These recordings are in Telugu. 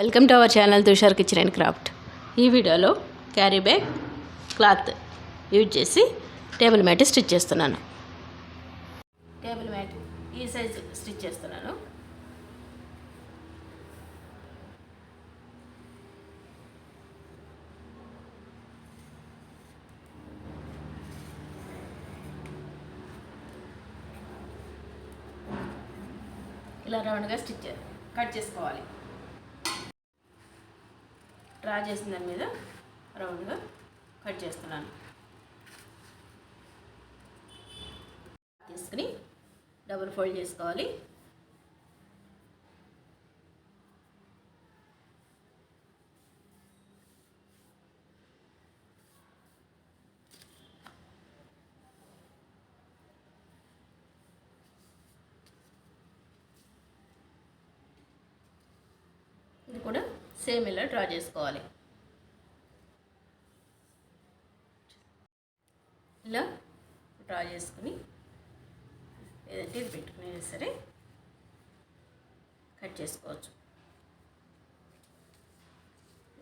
Welcome to our channel Tushar kitchen and craft. ఈ వీడియోలో క్యారీ బ్యాగ్ క్లాత్ యూజ్ చేసి టేబుల్ మ్యాట్ స్టిచ్ చేస్తున్నాను. టేబుల్ మ్యాట్ ఈ సైజ్ స్టిచ్ చేస్తున్నాను. ఇలా రౌండ్గా స్టిచ్ కట్ చేసుకోవాలి. డ్రా చేసిన దాని మీద రౌండ్గా కట్ చేస్తున్నాను. తీసుకుని డబుల్ ఫోల్డ్ చేసుకోవాలి ఇది కూడా సేమ్ ఇలా డ్రా చేసుకోవాలి. ఇలా డ్రా చేసుకుని ఏదంటే ఇది పెట్టుకునే సరే కట్ చేసుకోవచ్చు.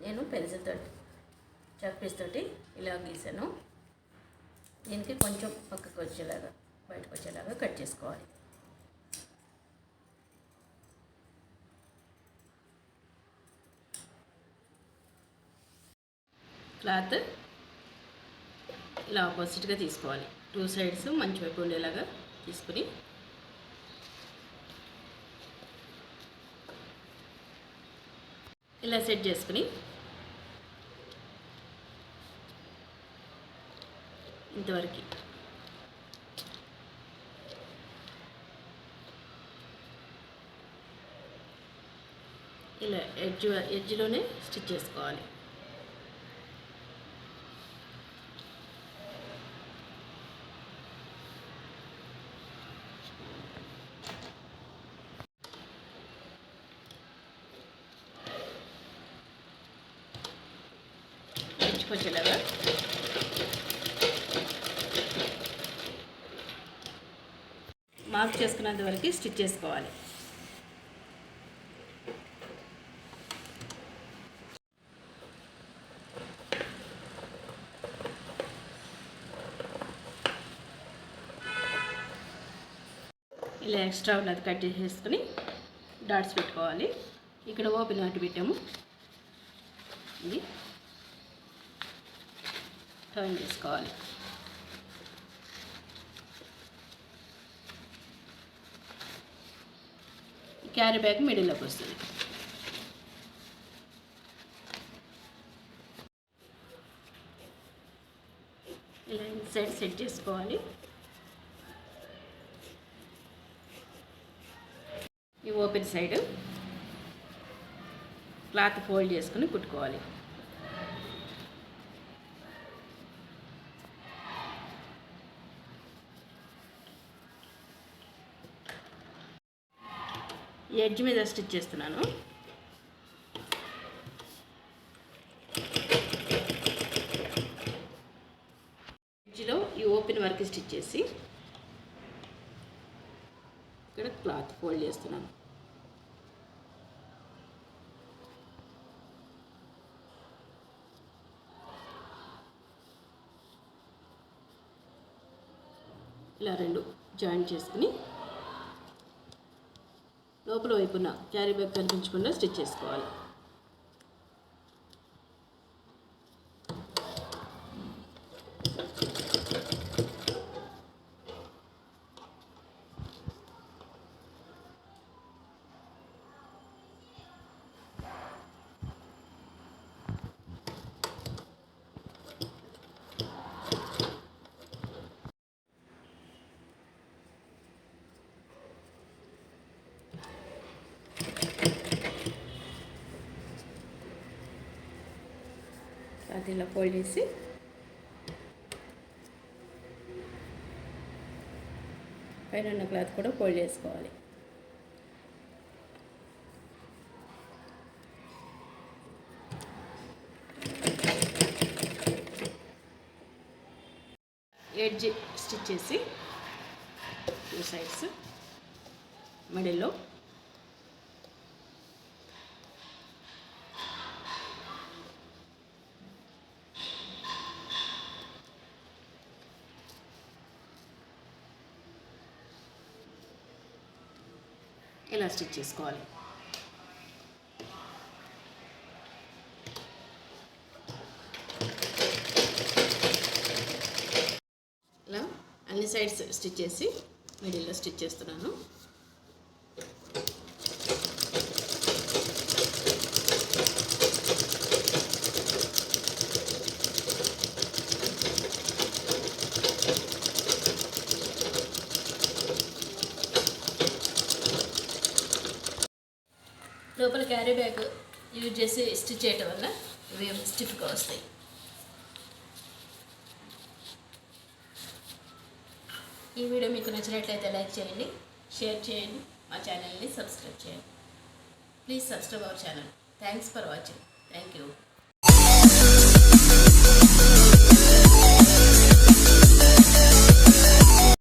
నేను పెన్సిల్ తోటి చాక్పీస్ తోటి ఇలా గీసాను. దీనికి కొంచెం పక్కకు వచ్చేలాగా బయటకు వచ్చేలాగా కట్ చేసుకోవాలి. క్లాత్ ఇలా ఆపోజిట్గా తీసుకోవాలి. టూ సైడ్స్ మంచి వైపు ఉండేలాగా తీసుకుని ఇలా సెట్ చేసుకుని ఇంతవరకు ఇలా ఎడ్జ్ ఎడ్జ్లోనే స్టిచ్ చేసుకోవాలి. తెచ్చుకొచ్చేలాగా మార్క్ చేసుకున్నంత వరకు స్టిచ్ చేసుకోవాలి. ఇలా ఎక్స్ట్రా ఉన్నది కట్ చేసేసుకుని డాట్స్ పెట్టుకోవాలి. ఇక్కడ ఓపెన్ అటు పెట్టాము. ఇది. టర్న్ చేసుకోవాలి క్యారీ బ్యాగ్ మిడిల్లోకి వస్తుంది ఇలా ఇన్సైడ్ సెట్ చేసుకోవాలి. ఈ ఓపెన్ సైడ్ క్లాత్ ఫోల్డ్ చేసుకుని కుట్టుకోవాలి. ఎడ్జ్ మీద స్టిచ్ చేస్తున్నాను. ఎడ్జ్లో ఈ ఓపెన్ వరకు స్టిచ్ చేసి ఇక్కడ క్లాత్ ఫోల్డ్ చేస్తున్నాను. ఇలా రెండు జాయింట్ చేసుకుని లోపల వైపున క్యారీ బ్యాగ్ కనిపించకుండా స్టిచ్ చేసుకోవాలి. అది ఇలా ఫోల్డ్ చేసి. పైన ఉన్న క్లాత్ కూడా ఫోల్డ్ చేసుకోవాలి. ఎడ్జ్ స్టిచ్ చేసి టూ సైడ్స్ మిడిల్లో ఇలా స్టిచ్ చేసుకోవాలి? ఇలా అన్ని సైడ్స్ స్టిచ్ చేసి మిడిల్లో స్టిచ్ చేస్తున్నాను లోపల క్యారీ బ్యాగ్ యూజ్ చేసి స్టిచ్ చేయటం వల్ల ఇవి స్టిఫ్గా వస్తాయి. ఈ వీడియో మీకు నచ్చినట్లయితే లైక్ చేయండి షేర్ చేయండి మా ఛానల్ని సబ్స్క్రైబ్ చేయండి. Please subscribe our channel. Thanks for watching thank you